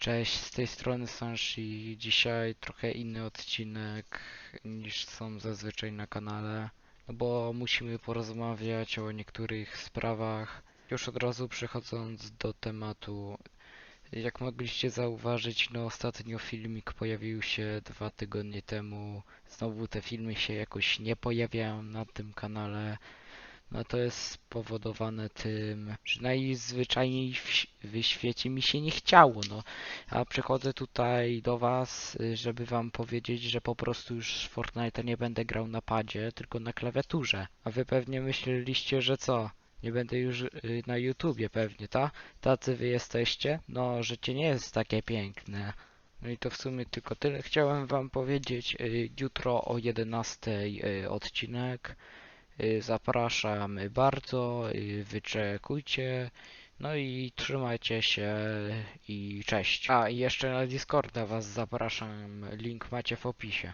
Cześć, z tej strony Sanshi. Dzisiaj trochę inny odcinek niż są zazwyczaj na kanale, no bo musimy porozmawiać o niektórych sprawach. Już od razu przechodząc do tematu, jak mogliście zauważyć, no ostatnio filmik pojawił się dwa tygodnie temu. Znowu te filmy się jakoś nie pojawiają na tym kanale. No to jest spowodowane tym, że najzwyczajniej w, świecie mi się nie chciało, no. A przychodzę tutaj do was, y, żeby wam powiedzieć, że po prostu już w Fortnite'a nie będę grał na padzie, tylko na klawiaturze. A wy pewnie myśleliście, że co? Nie będę już y, na YouTubie pewnie, ta? Tacy wy jesteście? No, życie nie jest takie piękne. No i to w sumie tylko tyle chciałem wam powiedzieć. Y, Jutro o 11 y, odcinek. Y, Zapraszam bardzo, y, wyczekujcie. No i trzymajcie się i cześć. A i jeszcze na Discorda was zapraszam, link macie w opisie.